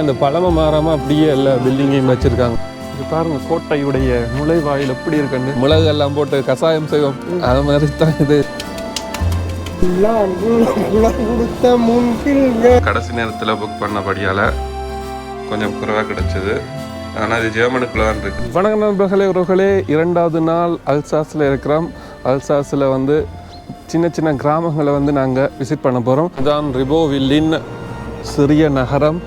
அந்த பழமை மாறாமல் அப்படியே எல்லா பில்டிங்கையும் வச்சுருக்காங்க. இது பாருங்க கோட்டையுடைய நுழைவாயில் எப்படி இருக்குன்னு. மிளகு எல்லாம் போட்டு கசாயம் செய்வோம். அது மாதிரி தான் இது. கடைசி நேரத்தில் புக் பண்ணபடியால் கொஞ்சம் குறைவாக கிடைச்சது. ஆனால் இது ஜெர்மனுக்குள்ள தான் இருக்கு. வணக்கம் நண்பர்களே உறவுகளே. இரண்டாவது நாள் அல்சாஸில் இருக்கிறோம். அல்சாஸில் வந்து சின்ன சின்ன கிராமங்களை வந்து நாங்கள் விசிட் பண்ண போகிறோம் இதான் ரிபோவில்லின் சிறிய நகரம்.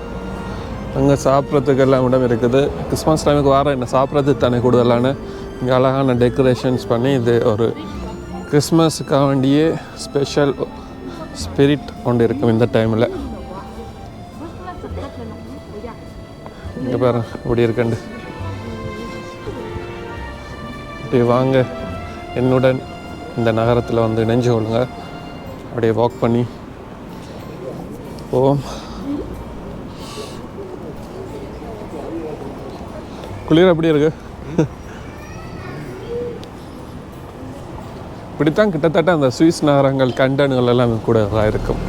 அங்கே சாப்பிட்றதுக்கு எல்லாம் இடம் இருக்குது. கிறிஸ்மஸ் டைமுக்கு வாரம் என்ன? சாப்பிட்றதுக்கு தானே கூடுதலான. இங்கே அழகான டெக்கரேஷன்ஸ் பண்ணி இது ஒரு கிறிஸ்மஸுக்காக வேண்டியே ஸ்பெஷல் ஸ்பிரிட் கொண்டு இருக்கும் இந்த டைமில் இங்கே பாரு இப்படி இருக்கண்டு. அப்படியே வாங்க. என்னுடன் இந்த நகரத்தில் வந்து இணைஞ்சு கொள்ளுங்க. அப்படியே வாக் பண்ணி. போவோம். குளிர் எப்படி இருக்கு? இப்படித்தான் கிட்டத்தட்ட அந்த சுவிஸ் நகரங்கள் கண்டன்கள் எல்லாம் கூட தான் இருக்கும்.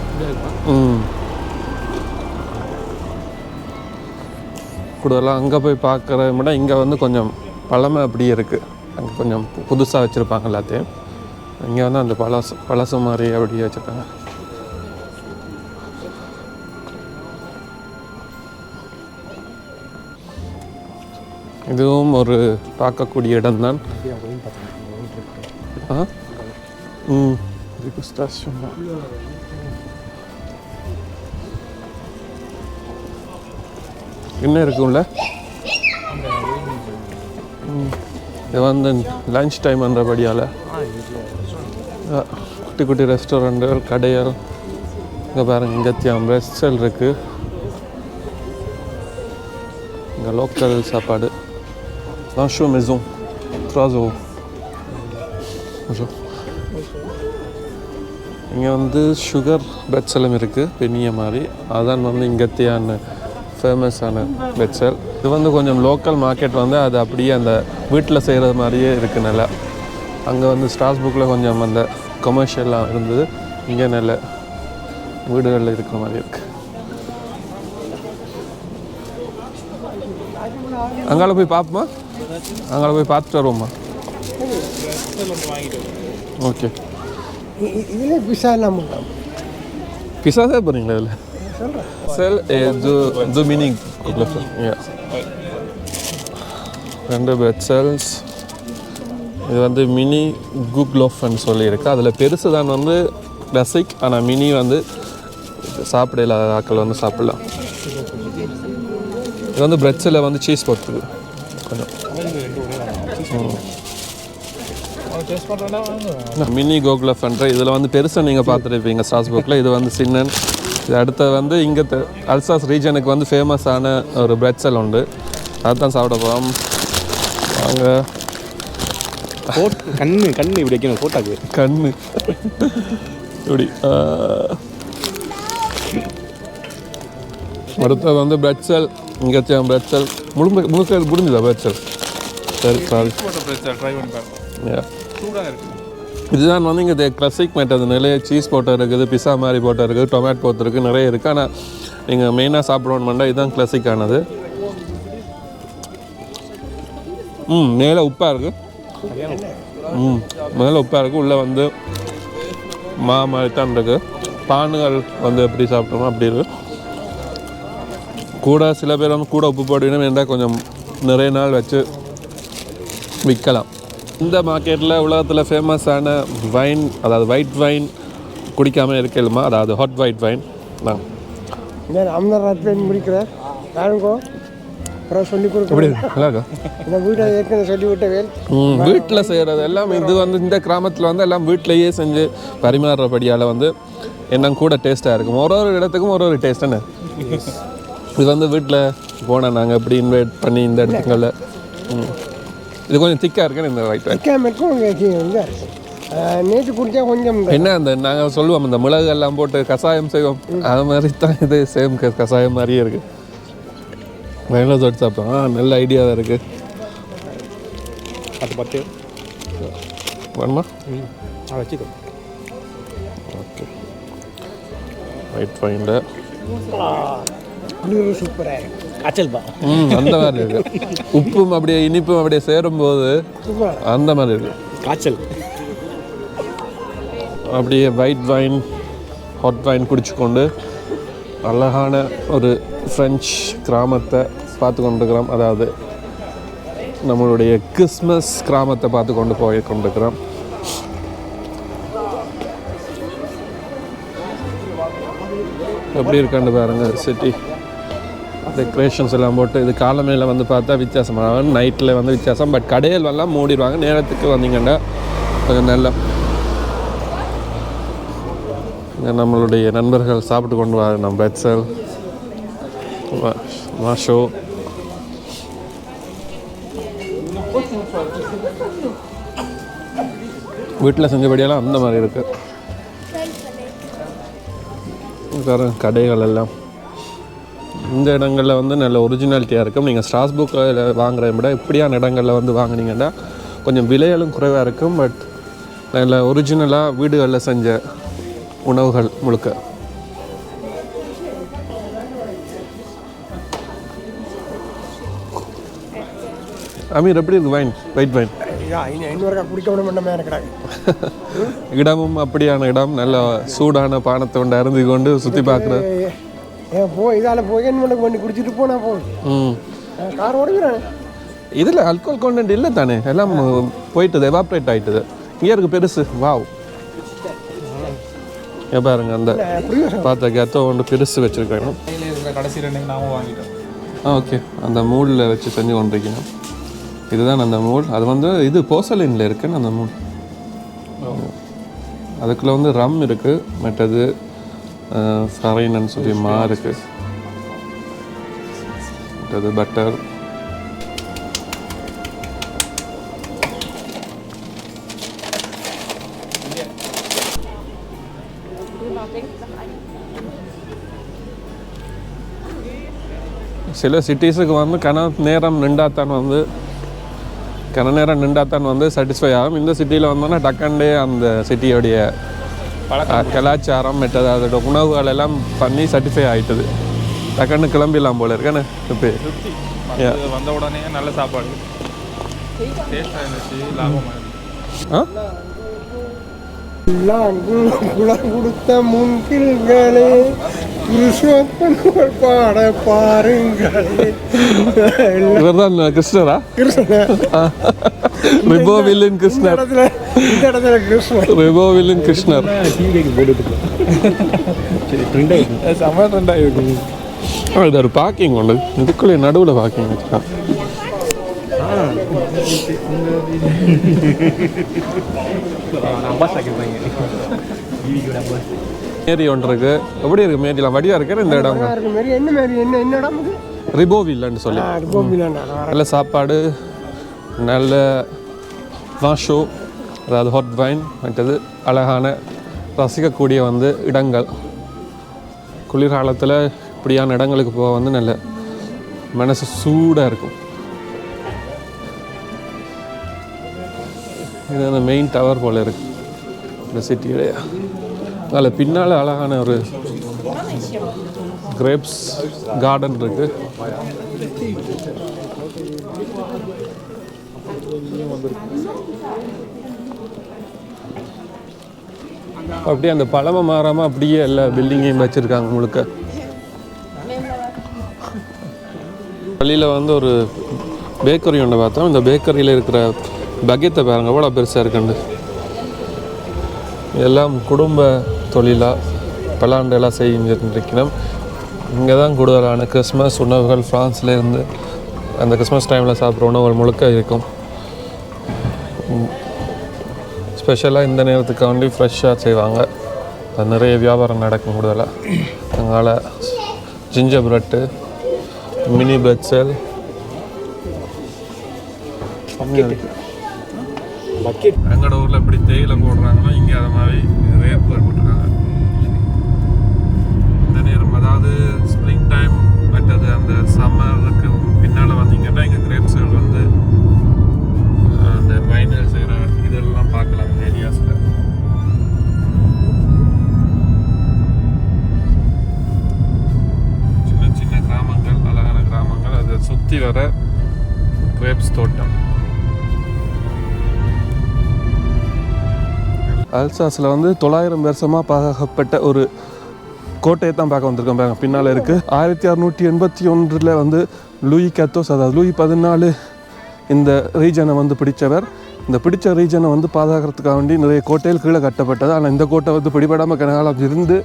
ம். கூடுதலாக அங்கே போய் பார்க்குறத விட இங்கே வந்து கொஞ்சம் பழமை அப்படியே இருக்குது அங்கே கொஞ்சம் புதுசாக வச்சுருப்பாங்க எல்லாத்தையும். இங்கே வந்து அந்த பழசு பழசு மாதிரி அப்படியே வச்சுருக்காங்க. இதுவும் ஒரு பார்க்கக்கூடிய இடம்தான். ஆ? ம். ஸ்டேஷன் தான் என்ன இருக்கும்ல இது வந்து லஞ்ச் டைம் என்றபடியால். குட்டி குட்டி ரெஸ்டாரண்ட்டுகள் கடைகள். இங்கே பாருங்கள் இங்கே தியாம் ரெஸ்டல் இருக்குது இங்கே லோக்கல் சாப்பாடு. Rancho maison, 3 euros. Bonjour. இங்கே வந்து சுகர் பெட்செல்லும் இருக்குது பெரிய மாதிரி. அதான் வந்து இங்கத்தியான ஃபேமஸான பெட்செல் இது வந்து கொஞ்சம் லோக்கல் மார்க்கெட் வந்து அது அப்படியே அந்த வீட்டில் செய்கிறது மாதிரியே இருக்குது நல்லா அங்கே வந்து ஸ்டாஸ்புக்கில் கொஞ்சம் அந்த கொமர்ஷியலாக இருந்தது. இங்கே நல்ல வீடுகளில் இருக்கிற மாதிரி இருக்குது அங்கால போய் பார்ப்போமா அங்கால போய் பார்த்துட்டு வருவோம்மா. ஓகே. இதில் பிசா நம்ம பிஸா தான் போகிறீங்களா இதில்? செல் து து மீனிங் ரெண்டு பெட்சல்ஸ் இது வந்து மினி குக்லோஃப்னு சொல்லியிருக்கு. அதில் பெருசு தான் வந்து கிளாசிக் ஆனால் மினி வந்து சாப்பிட இல்லாத ஆட்கள் வந்து சாப்பிடலாம். இது வந்து பிரெட்ஸில் வந்து சீஸ் போட்டுருக்கு. கொஞ்சம். மினி கோகுலஃப்ன்ற இதில் வந்து பெருசாக நீங்கள் பார்த்துருப்பீங்க. ஸ்ட்ராஸ்புக்கில் இது வந்து சின்னன். இது அடுத்து வந்து இங்கே அல்சாஸ் ரீஜனுக்கு வந்து ஃபேமஸான ஒரு பிரெட்ஸல் உண்டு. அதுதான் சாப்பிட போகிறோம் வாங்க. போட் கண்ணு கண்ணு இப்படி வைக்கணும் போட்டாக்கு. கண்ணு. இப்படி. அடுத்தது வந்து பிரெட்ஸல் இங்கே பிரெட்ஸல் முழுமை முழுக்க முடிஞ்சுதா பிரெட்ஸல் சரி சாரி Yeah. இதுதான் வந்து இங்கே கிளாசிக் மெட்டது நிறைய சீஸ் போட்டோ இருக்குது பிஸா மாதிரி போட்டோ இருக்குது டொமேட்டோ போட்டு இருக்குது நிறைய இருக்குது ஆனால் நீங்கள் மெயினாக சாப்பிடணும்னா இதுதான் கிளாசிக்கானது ம் மேலே உப்பாக இருக்குது ம் மேலே உப்பாக இருக்குது உள்ளே வந்து மா மாதிரி தான் இருக்குது பானுகள் வந்து எப்படி சாப்பிட்டோமோ அப்படி இருக்கு. கூட சில பேர் வந்து கூட உப்பு போட்டு இருந்தால் கொஞ்சம் நிறைய நாள் வச்சு விற்கலாம் இந்த மார்க்கெட்டில் உலகத்தில் ஃபேமஸான வைன் அதாவது ஒயிட் வைன் குடிக்காமல் இருக்கலுமா? அதாவது ஹாட் ஒயிட் வைன் தான் இந்த அமர்நாத் பெண் முடிக்கிறார் யாருங்கோ அப்புறம் சொல்லி கொடுக்குறேன். ஏற்கனவே சொல்லி விட்ட வேல் ம் வீட்டில் செய்கிறது எல்லாம் இது வந்து இந்த கிராமத்தில் வந்து எல்லாம் வீட்டிலேயே செஞ்சு பரிமாறுறபடியால் வந்து என்ன கூட டேஸ்ட்டாக இருக்கும். ஒரு ஒரு இடத்துக்கும் ஒரு ஒரு டேஸ்ட் என்ன? இது வந்து வீட்டில் போனேன் நாங்கள் எப்படி இன்வைட் பண்ணி இந்த இடத்துங்களில் ம். இது கொஞ்சம் திக்காக இருக்குன்னு இந்த வைன் வைக்காம இருக்கும் நேற்று குடித்தா கொஞ்சம் என்ன அந்த நாங்கள் சொல்லுவோம் அந்த மிளகு எல்லாம் போட்டு கஷாயம் செய்வோம். அது மாதிரி தான் இது சேம் கஷாயம் மாதிரியே இருக்கு. வயலில் தொட்டு சாப்பிட்டோம். ஆ நல்ல ஐடியா தான் இருக்கு. பத்து. பத்து வேணுமா ம் அதை வச்சுக்கோ. ஓகே வைனில் குளிர் சூப்பராக இருக்கு. காய்ச்சல் பா ம் அந்த மாதிரி இருக்கு. உப்பும் அப்படியே இனிப்பும் அப்படியே சேரும்போது சூப்பர் அந்த மாதிரி இருக்கு. காய்ச்சல். அப்படியே ஒயிட் வைன் ஹாட் வைன் குடிச்சுக்கொண்டு அழகான ஒரு ஃப்ரெஞ்ச் கிராமத்தை பார்த்து கொண்டிருக்கிறோம் அதாவது நம்மளுடைய கிறிஸ்மஸ் கிராமத்தை பார்த்து கொண்டு போய் கொண்டிருக்கிறோம் எப்படி இருக்காண்டு பாருங்க சிட்டி டெக்கரேஷன்ஸ் எல்லாம் போட்டு இது காலமையில் வந்து பார்த்தா வித்தியாசமாக நைட்டில் வந்து வித்தியாசம். பட் கடையில் எல்லாம் மூடிடுவாங்க. நேரத்துக்கு வந்தீங்கன்னா கொஞ்சம் நல்ல நம்மளுடைய நண்பர்கள் சாப்பிட்டு கொண்டு வர நம்ம பெட்சல் மாஷோ வீட்டில் செஞ்சபடியெல்லாம் அந்த மாதிரி இருக்கு. பாருங்க, கடைகள் எல்லாம். இந்த இடங்களில் வந்து நல்ல ஒரிஜினாலிட்டியாக இருக்கும். நீங்கள் ஸ்ட்ராஸ்புக்கில் வாங்குறத விட இப்படியான இடங்களில் வந்து வாங்குனீங்கன்னா கொஞ்சம் விலைகளும் குறைவாக இருக்கும். பட் நல்ல ஒரிஜினலாக வீடுகளில் செஞ்ச உணவுகள் முழுக்க. அமீர் எப்படி இருக்கு வைன் வைன் விட கிடக்கு இடமும் அப்படியான இடம். நல்ல சூடான பானத்தை கொண்டு அருந்தி கொண்டு சுற்றி பார்க்குறது ஏன் போ இதால் போய் என்ன பண்ண பண்ணி குடிச்சிட்டு போனா போ. ம். கார் ஓடுகிறேன். இதில் ஆல்கோல் கான்டென்ட் இல்லை தானே? எல்லாம் போயிட்டுது எவாப்ரேட் ஆயிட்டுது. இங்கே இருக்கு பெருசு. வாவ். பாருங்க அந்த பார்த்த கெத்தோ ஒன்று பெருசு வச்சுருக்காங்க. கடைசி ரெண்டு நாமும் வாங்கிட்டோம். ஆ ஓகே. அந்த மூடில் வச்சு செஞ்சு கொண்டிருக்கணும் இதுதான் அந்த மூல். அது வந்து இது போசலினில் இருக்குன்னு அந்த மூல். அதுக்குள்ளே வந்து ரம் இருக்குது மற்றது ஃபரைனன்னு சொல்லி மா இருக்குது மற்றது பட்டர் சில சிட்டிஸுக்கு வந்து கன நேரம் நின்றாத்தான் வந்து கன நேரம் நின்றாத்தான் வந்து சாட்டிஸ்ஃபை ஆகும் இந்த சிட்டியில் வந்தோன்னா டக்கண்டே அந்த சிட்டியோடைய கலாச்சாரம் மற்றது அதோட உணவுகள் எல்லாம் பண்ணி சாட்டிஸ்ஃபை ஆயிட்டுது. டக்குன்னு கிளம்பிடலாம் போல இருக்கேன்னு இப்போ வந்து வந்த உடனே நல்ல சாப்பாடு. குளம் கொடுத்த முன்கில்களே கிருஷ்ணப்பன் பாட பாருங்களே இவர் தான் கிருஷ்ணரா கிருஷ்ணன் ரிபோவில்லின் இந்த கிருஷ்ணர் இடத்துல இந்த இடத்துல கிருஷ்ணன் ரிபோவில்லின் கிருஷ்ணர் டீ கேக்கு மேரி ஒன்று இருக்கு. எப்படி இருக்கு மேரிலாம்? வடிவா இருக்கு? இந்த இடம்? என்ன மாரி? என்ன என்ன இடம் ரிபோவில்லன்னு சொல்லி. நல்ல சாப்பாடு நல்ல வாஷோ அதாவது ஹாட் வைன் மற்றது அழகான ரசிக்கக்கூடிய வந்து இடங்கள். குளிர்காலத்தில் இப்படியான இடங்களுக்கு போக வந்து நல்ல மனசு சூடாக இருக்கும். இது அந்த மெயின் டவர் போல் இருக்கு. இந்த சிட்டியுடைய அதில் பின்னால் அழகான ஒரு கிரேப்ஸ் கார்டன் இருக்குது அப்படியே அந்த பழமை மாறாமல் அப்படியே எல்லா பில்டிங்கையும் வச்சுருக்காங்க முழுக்க. வழியில் வந்து ஒரு பேக்கரி ஒன்று பார்த்தோம். இந்த பேக்கரியில் இருக்கிற பக்கெட்டை பாருங்கள் எவ்வளோ பெருசாக இருக்குண்டு எல்லாம் குடும்ப தொழிலாக பல்லாண்டு எல்லாம் செஞ்சுருக்கணும் இங்கே தான் கூடுதலான கிறிஸ்மஸ் உணவுகள் ஃப்ரான்ஸ்ல இருந்து அந்த கிறிஸ்மஸ் டைமில் சாப்பிட்ற உணவுகள் முழுக்க இருக்கும். ஸ்பெஷலாக இந்த நேரத்துக்காண்டி ஃப்ரெஷ்ஷாக செய்வாங்க. அது நிறைய வியாபாரம் நடக்கும் கூடுதலாக அதனால் ginger bread mini pretzel bucket எங்களோட ஊரில் எப்படி தேயிலை போடுறாங்களோ இங்கே அது மாதிரி ரேப் போட்டிருக்காங்க இந்த அதாவது ஸ்ப்ரிங் டைம் மற்றது அந்த சம்மருக்கு பின்னால் வந்தீங்கன்னா இங்கே கிரேப்ஸுகள் வந்து அந்த மைனர் செய்கிற இதெல்லாம் பார்க்கலாம் இந்த ஏரியாஸில் சின்ன சின்ன கிராமங்கள் அழகான கிராமங்கள் அதை சுற்றி வர கிரேப்ஸ் தோட்டம். அல்சாஸில் வந்து தொள்ளாயிரம் வருஷமாக பார்க்கப்பட்ட ஒரு கோட்டையை தான் பார்க்க வந்திருக்கோம் பாருங்க. பின்னால் இருக்குது ஆயிரத்தி அறுநூற்றி எண்பத்தி ஒன்றில் வந்து லூயி கேத்தோஸ் அதாவது லூயி பதினாலு இந்த ரீஜனை வந்து பிடித்தவர் இந்த பிடிச்ச ரீஜனை வந்து பாதுகாக்கிறதுக்காக வேண்டி நிறைய கோட்டையில் கீழே கட்டப்பட்டது. ஆனால் இந்த கோட்டை வந்து பிடிபடாமல் கனகாலம் இருந்து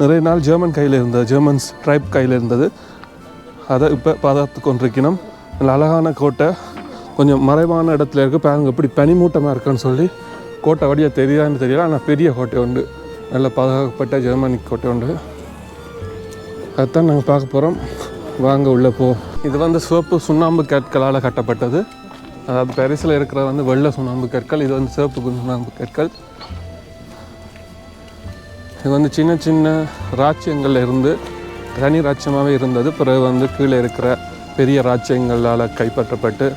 நிறைய நாள் ஜெர்மன் கையில் இருந்தது. ஜெர்மன்ஸ் ட்ரைப் கையில் இருந்தது. அதை இப்போ பாதுகாத்து கொண்டிருக்கணும் நல்ல அழகான கோட்டை. கொஞ்சம் மறைவான இடத்துல இருக்குது பாருங்க எப்படி பனிமூட்டமாக இருக்குன்னு சொல்லி கோட்டை வழியாக தெரியாதுன்னு தெரியல ஆனால் பெரிய கோட்டை உண்டு. நல்ல பாதுகாக்கப்பட்ட ஜெர்மனிக் கோட்டை உண்டு. அதைத்தான் நாங்கள் பார்க்க போகிறோம் வாங்க உள்ளே போ இது வந்து சிவப்பு சுண்ணாம்பு கற்களால் கட்டப்பட்டது. அதாவது பெரிசில் இருக்கிற வந்து வெள்ளை சுண்ணாம்பு கற்கள் இது வந்து சிவப்பு சுண்ணாம்பு கற்கள். இது வந்து சின்ன சின்ன ராச்சியங்கள்ல இருந்து தனி ராஜ்யமாகவே இருந்தது. பிறகு வந்து கீழே இருக்கிற பெரிய ராச்சியங்களால் கைப்பற்றப்பட்டு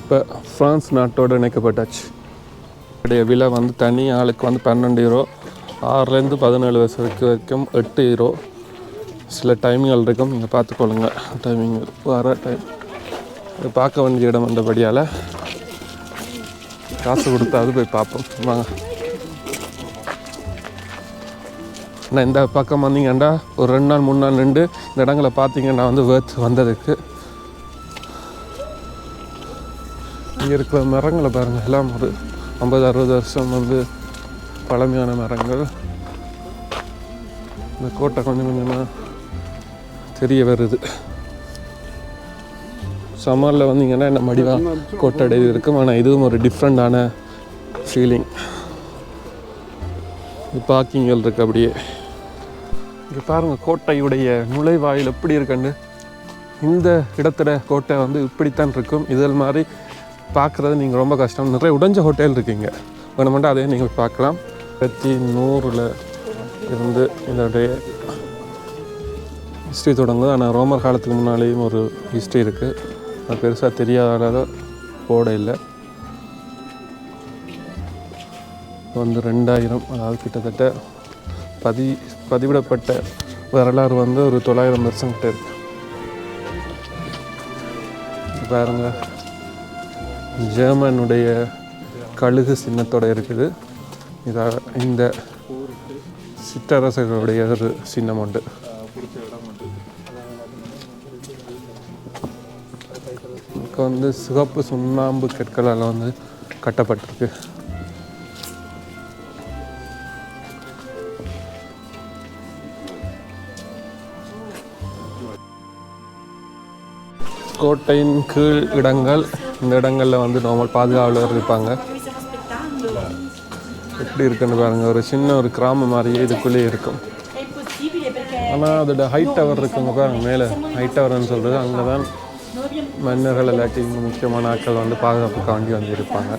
இப்போ ஃப்ரான்ஸ் நாட்டோடு இணைக்கப்பட்டாச்சு. உடைய விலை வந்து தனி ஆளுக்கு வந்து பன்னெண்டு யூரோ. ஆறுலேருந்து பதினேழு வயசு வரைக்கும் வரைக்கும் எட்டு ஹீரோ சில டைமிங்கள் இருக்கும். நீங்கள் பார்த்துக்கொள்ளுங்க. டைமிங் வர டைம் இது பார்க்க வேண்டிய இடம் வந்தபடியால் காசு கொடுத்தாவது போய் பார்ப்போம். வாங்க. நான் இந்த பக்கம் வந்தீங்கன்னா ஒரு ரெண்டு நாள் மூணு நாள் நின்று இந்த இடங்களை பார்த்தீங்கன்னா வந்து வேர்த் வந்ததுக்கு. இங்கே இருக்கிற மரங்களை பாருங்கள் எல்லாம் ஒரு ஐம்பது அறுபது வருஷம் வந்து பழமையான மரங்கள். இந்த கோட்டை கொஞ்சம் கொஞ்சமாக தெரிய வருது. சம்மரில் வந்தீங்கன்னா என்ன மடிவாக கோட்டை இருக்கும். ஆனால் இதுவும் ஒரு டிஃப்ரெண்டான ஃபீலிங் பார்க்கிங்கள் இருக்கு அப்படியே. இங்கே பாருங்கள் கோட்டையுடைய நுழைவாயில் எப்படி இருக்குன்னு. இந்த இடத்துல கோட்டை வந்து இப்படித்தான் இருக்கும். இதில் மாதிரி பார்க்குறது நீங்கள் ரொம்ப கஷ்டம். நிறைய உடைஞ்ச ஹோட்டல் இருக்குங்க. வேணுமெண்டா அதையும் நீங்கள் பார்க்கலாம். ஆயிரத்தி நூறில் இருந்து இதோடைய ஹிஸ்ட்ரி தொடங்குது. ஆனால் ரோமர் காலத்துக்கு முன்னாலேயும் ஒரு ஹிஸ்ட்ரி இருக்குது அது பெருசாக தெரியாத போட இல்லை. வந்து ரெண்டாயிரம் அதாவது கிட்டத்தட்ட பதி பதிவிடப்பட்ட வரலாறு வந்து ஒரு தொள்ளாயிரம் வருஷம் கிட்ட இருக்கு பாருங்க. ஜெர்மனுடைய கழுகு சின்னத்தோட இருக்குது. இதாக இந்த சிற்றரசர்களுடைய ஒரு சின்னம் உண்டு. இப்போ வந்து சிகப்பு சுண்ணாம்பு கற்களால் வந்து கட்டப்பட்டிருக்கு. கோட்டையின் கீழ் இடங்கள் இந்த இடங்களில் வந்து நார்மல் பாதுகாவலர் இருப்பாங்க. எப்படி இருக்குன்னு பாருங்க. ஒரு சின்ன ஒரு கிராமம் மாதிரியே இதுக்குள்ளேயே இருக்கும். ஆனால் அதோட ஹைட் டவர் இருக்குங்க பாருங்க மேலே. ஹைட் டவர்னு சொல்கிறது அங்கே தான் மன்னர்கள் இல்லாட்டி முக்கியமான ஆட்கள் வந்து பாதுகாப்புக்காண்டி வந்து இருப்பாங்க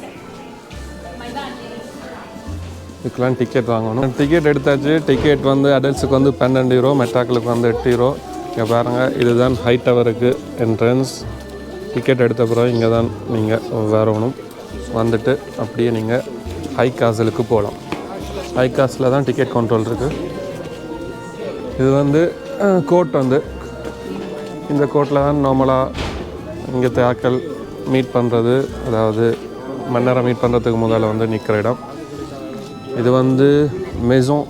இதுக்கெலாம் டிக்கெட் வாங்கணும். டிக்கெட் எடுத்தாச்சு. டிக்கெட் வந்து அடல்ட்ஸுக்கு வந்து பன்னெண்டு யூரோ மெட்டாக்களுக்கு வந்து எட்டு யூரோ இங்கே பாருங்கள் இதுதான் ஹைட் டவருக்கு என்ட்ரன்ஸ் டிக்கெட் எடுத்த பிறகு இங்கே தான் நீங்கள் வரணும் வந்துட்டு அப்படியே நீங்கள் ஹைகாசலுக்கு போகலாம். ஹைகாஸில் தான் டிக்கெட் கண்ட்ரோல் இருக்குது இது வந்து கோர்ட் வந்து. இந்த கோர்ட்டில் தான் நார்மலாக இங்கே ஆட்கள் மீட் பண்ணுறது அதாவது மன்னரை மீட் பண்ணுறதுக்கு முதல்ல வந்து நிற்கிற இடம். இது வந்து மெசோன்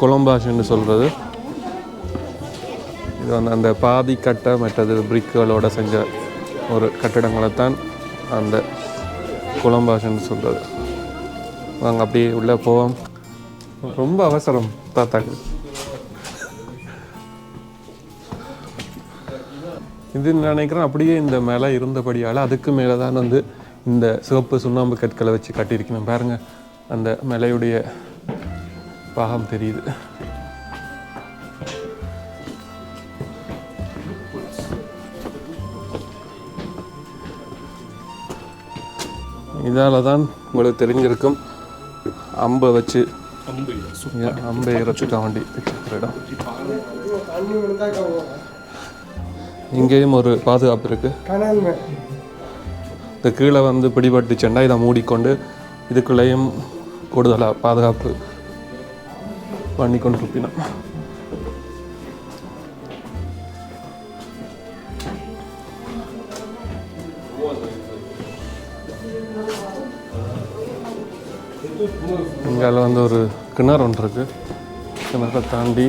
கொலம்பாஷ்னு சொல்கிறது இது வந்து அந்த பாதி கட்டை மற்றது பிரிக்குகளோடு செஞ்ச ஒரு கட்டிடங்களை தான் அந்த கொலம்பாஷ்னு சொல்கிறது வாங்க அப்படியே உள்ளே போவோம். ரொம்ப அவசரம் தாத்தாக்கு. இது நினைக்கிறேன் அப்படியே இந்த மேலே இருந்தபடியால் அதுக்கு மேலே தான் வந்து இந்த சிவப்பு சுண்ணாம்பு கற்களை வச்சு கட்டியிருக்கணும். பாருங்க அந்த மலையுடைய பாகம் தெரியுது. இதால தான் உங்களுக்கு தெரிஞ்சிருக்கும். அம்பை வச்சு அம்பை இறச்சுட்டா வண்டி இடம். இங்கேயும் ஒரு பாதுகாப்பு இருக்குது இந்த கீழே வந்து பிடிபட்டுச்சுன்னா இதை மூடிக்கொண்டு இதுக்குள்ளேயும் கூடுதலாக பாதுகாப்பு பண்ணி கொண்டு இருப்பினோம் இங்கால வந்து ஒரு கிணறு ஒன்று இருக்குது கிணறை தாண்டி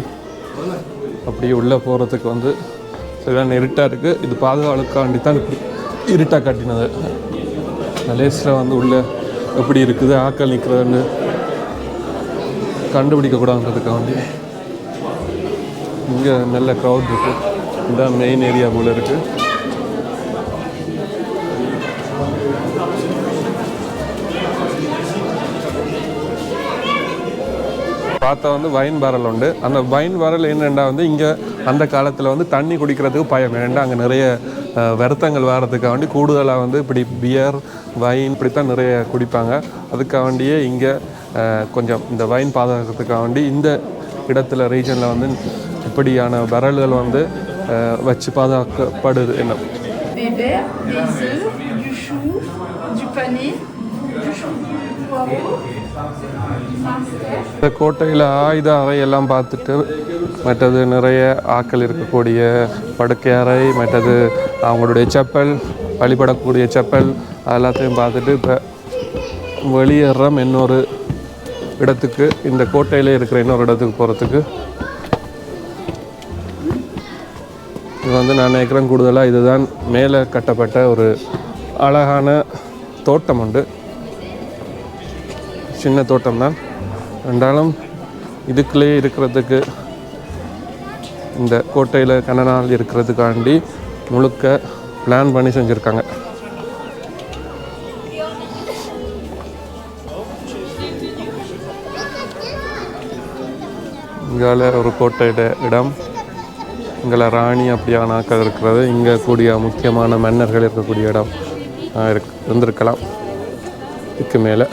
அப்படியே உள்ளே போகிறதுக்கு வந்து சரியான இருட்டாக இருக்குது இது பாதுகாப்புக்காண்டி தான் இப்படி இருட்டாக காட்டினது. மலேசியில் வந்து உள்ளே எப்படி இருக்குது ஆக்கள் நிற்கிறதுன்னு கண்டுபிடிக்கக்கூடாதுன்றதுக்காண்டி இங்கே நல்ல க்ரௌட் இருக்குது இதுதான் மெயின் ஏரியா போல் இருக்குது பார்த்தா வந்து வைன் பேரல் உண்டு அந்த வைன் பேரல் என்னென்னா வந்து இங்கே அந்த காலத்தில் வந்து தண்ணி குடிக்கிறதுக்கு பயம் ஏன்னா அங்கே நிறைய வருத்தங்கள் வர்றதுக்காக வேண்டி கூடுதலாக வந்து இப்படி பியர் வைன் இப்படி தான் நிறைய குடிப்பாங்க அதுக்காக வேண்டியே இங்கே கொஞ்சம் இந்த வைன் பாதுகாக்கிறதுக்காக வேண்டி இந்த இடத்துல ரீஜனில் வந்து இப்படியான விரல்கள் வந்து வச்சு பாதுகாக்கப்படுது என்ன du panier, du du chou, du poireau, இந்த கோட்டையில் ஆயுத அறை எல்லாம் பார்த்துட்டு மற்றது நிறைய ஆட்கள் இருக்கக்கூடிய படுக்கை அறை மற்றது அவங்களுடைய செப்பல் வழிபடக்கூடிய செப்பல் அது எல்லாத்தையும் பார்த்துட்டு இப்போ வெளியேறம் இன்னொரு இடத்துக்கு இந்த கோட்டையிலே இருக்கிற இன்னொரு இடத்துக்கு போகிறதுக்கு இது வந்து நான் நினைக்கிறேன் கூடுதலாக இதுதான் மேலே கட்டப்பட்ட ஒரு அழகான தோட்டம் உண்டு. சின்ன தோட்டம் தான் ரெண்டாலும் இதுக்குள்ளேயே இருக்கிறதுக்கு இந்த கோட்டையில் கன நாள் இருக்கிறதுக்காண்டி முழுக்க பிளான் பண்ணி செஞ்சுருக்காங்க. இங்கால ஒரு கோட்டையிட இடம். இங்கே ராணி அப்படியான இருக்கிறது. இங்கே கூடிய முக்கியமான மன்னர்கள் இருக்கக்கூடிய இடம் இருக்கு இருந்திருக்கலாம். இதுக்கு மேலே.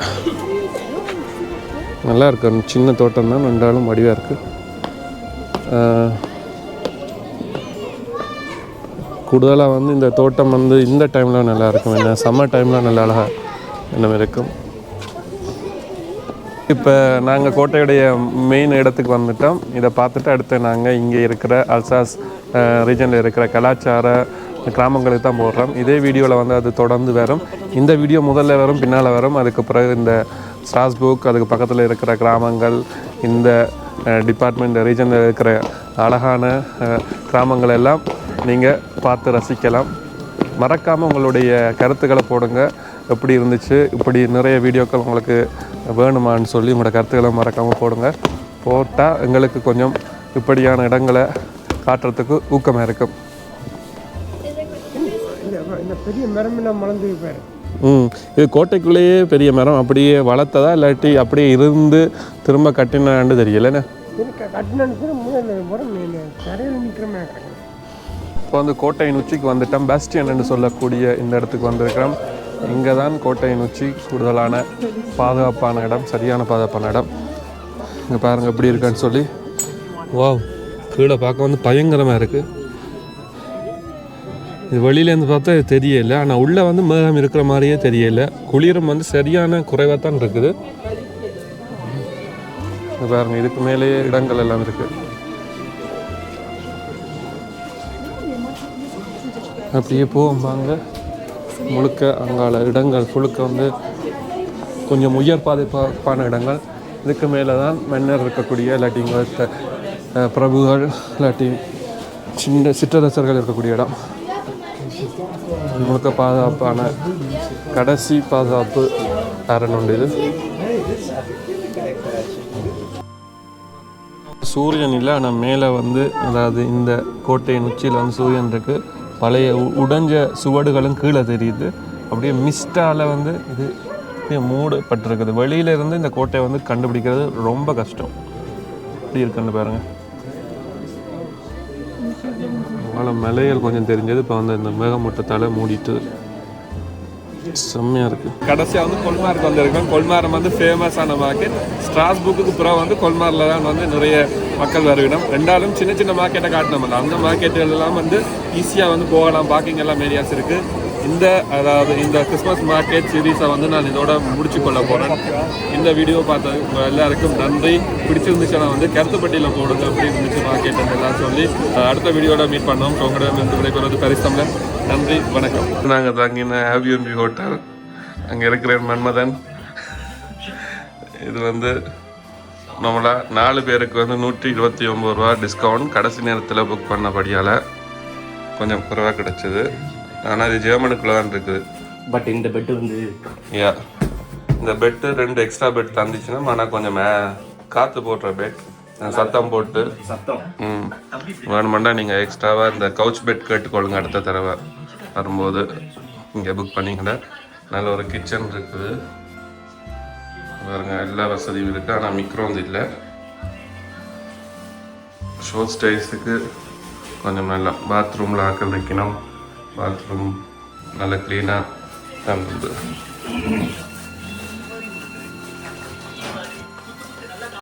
நல்லா இருக்கு. சின்ன தோட்டம் தான் ரெண்டாலும் வடிவாக இருக்குது கூடுதலாக வந்து இந்த தோட்டம் வந்து இந்த டைமில் நல்லா இருக்கும். என்ன சம்மர் டைமில் நல்லா அழகாக என்ன இருக்கும். இப்போ நாங்கள் கோட்டையுடைய மெயின் இடத்துக்கு வந்துட்டோம். இதை பார்த்துட்டு அடுத்து நாங்கள் இங்கே இருக்கிற அல்சாஸ் ரீஜனில் இருக்கிற கலாச்சார கிராமங்களுக்கு தான் போடுறோம். இதே வீடியோவில் வந்து அது தொடர்ந்து வரும். இந்த வீடியோ முதல்ல வரும் பின்னால் வரும். அதுக்கு பிறகு இந்த ஸ்ட்ராஸ்புக் அதுக்கு பக்கத்தில் இருக்கிற கிராமங்கள் இந்த டிபார்ட்மெண்ட் ரீஜனில் இருக்கிற அழகான கிராமங்கள் எல்லாம் நீங்கள் பார்த்து ரசிக்கலாம். மறக்காமல் உங்களுடைய கருத்துக்களை போடுங்க. எப்படி இருந்துச்சு இப்படி நிறைய வீடியோக்கள் உங்களுக்கு வேணுமான்னு சொல்லி உங்களோட கருத்துக்களை மறக்காமல் போடுங்க. போட்டால் எங்களுக்கு கொஞ்சம் இப்படியான இடங்களை காட்டுறதுக்கு ஊக்கமாக இருக்கும். இந்த பெரிய மரம் மலர்ந்து ம். இது கோட்டைக்குள்ளேயே பெரிய மரம் அப்படியே வளர்த்ததா இல்லாட்டி அப்படியே இருந்து திரும்ப கட்டினான்னு தெரியலண்ணே? இப்போ வந்து கோட்டையின் உச்சிக்கு வந்துட்டோம். பேஸ்டியன் என்று சொல்லக்கூடிய இந்த இடத்துக்கு வந்திருக்கிறோம். இங்கே தான் கோட்டையின் உச்சி கூடுதலான பாதுகாப்பான இடம் சரியான பாதுகாப்பான இடம். இங்கே பாருங்கள் எப்படி இருக்கான்னு சொல்லி. வாவ் கீழே பார்க்க வந்து பயங்கரமாக இருக்குது இது வெளியிலேருந்து பார்த்தா இது தெரியல. ஆனால் உள்ளே வந்து மேகம் இருக்கிற மாதிரியே தெரியல. குளிரும் வந்து சரியான குறைவாக தான் இருக்குது. இங்க பாருங்க இதுக்கு மேலேயே இடங்கள் எல்லாம் இருக்குது அப்படியே போவோம் வாங்க. முழுக்க அங்கால இடங்கள் முழுக்க வந்து கொஞ்சம் உயர் பாதுகாப்பான இடங்கள். இதுக்கு மேலே தான் மன்னர் இருக்கக்கூடிய இல்லாட்டி பிரபுகள் இல்லாட்டி சின்ன சிற்றரசர்கள் இருக்கக்கூடிய இடம். இது முழுக்க பாதுகாப்பான கடைசி பாதுகாப்பு அரண் உண்டு இது. சூரியன் இல்லை ஆனால் மேலே வந்து அதாவது இந்த கோட்டையின் உச்சியில் வந்து சூரியன் இருக்குது பழைய உ- உடைஞ்ச சுவடுகளும் கீழே தெரியுது. அப்படியே மிஸ்டால் வந்து இது அப்படியே மூடப்பட்டிருக்குது. வெளியில இருந்து இந்த கோட்டையை வந்து கண்டுபிடிக்கிறது ரொம்ப கஷ்டம். இப்படி இருக்குன்னு பாருங்கள் பல மலைகள் கொஞ்சம் தெரிஞ்சது. இப்போ வந்து இந்த மேகமூட்டத்தால் மூடிட்டு செம்மையாக இருக்குது கடைசியாக வந்து கொல்மாருக்கு வந்திருக்கோம். கொல்மாரம் வந்து ஃபேமஸான மார்க்கெட் ஸ்ட்ராஸ்புக்கு பிறகு வந்து கொல்மாரில் தான் வந்து நிறைய மக்கள் வருவிடம் ரெண்டாலும் சின்ன சின்ன மார்க்கெட்டை காட்டினோம்ல அந்த மார்க்கெட்டுகள் எல்லாம் வந்து ஈஸியாக வந்து போகலாம். பார்க்கிங் எல்லாம் ஏரியாஸ் இருக்குது இந்த அதாவது இந்த கிறிஸ்மஸ் மார்க்கெட் சீரீஸை வந்து நான் இதோட முடிச்சு கொள்ள போகிறேன் இந்த வீடியோ பார்த்தது உங்கள் எல்லாருக்கும் நன்றி. பிடிச்சிருந்துச்சுன்னா வந்து கருத்துப்பட்டியில் போடுங்க எப்படி இருந்துச்சு மார்க்கெட் எல்லாம் சொல்லி. அடுத்த வீடியோட மீட் பண்ணோம் உங்களிடம் இருந்து விடைபெறுவது பரிசம்ல நன்றி வணக்கம். நாங்கள் தங்கின ஆபிஎம்பி ஹோட்டல் அங்கே இருக்கிற மன்மதன். இது வந்து நம்மளா நாலு பேருக்கு வந்து நூற்றி இருபத்தி ஒம்பது ரூபா டிஸ்கவுண்ட் கடைசி நேரத்தில் புக் பண்ணபடியால் கொஞ்சம் குறைவாக கிடச்சிது. ஆனால் இது ஜெர்மனுக்குள்ளே தான் இருக்குது. பட் இந்த பெட் வந்து யா இந்த பெட்டு ரெண்டு எக்ஸ்ட்ரா பெட் தந்துச்சுன்னா ஆனால் கொஞ்சம் மே காற்று போடுற பெட் சத்தம் போட்டு. சத்தம். ம். வேணுமெண்டா நீங்கள் எக்ஸ்ட்ராவாக இந்த கவுச் பெட் கேட்டுக்கொள்ளுங்க அடுத்த தடவை வரும்போது. இங்கே புக் பண்ணிங்கன்னா நல்ல ஒரு கிச்சன் இருக்குது. பாருங்க எல்லா வசதியும் இருக்குது ஆனால் மிக்ரோந்து இல்லை. ஷோ ஸ்டேஸுக்கு கொஞ்சம் நல்லா பாத்ரூமில் ஆக்கள் வைக்கணும். பாத்ரூம் நல்லா க்ளீனாக இருந்தது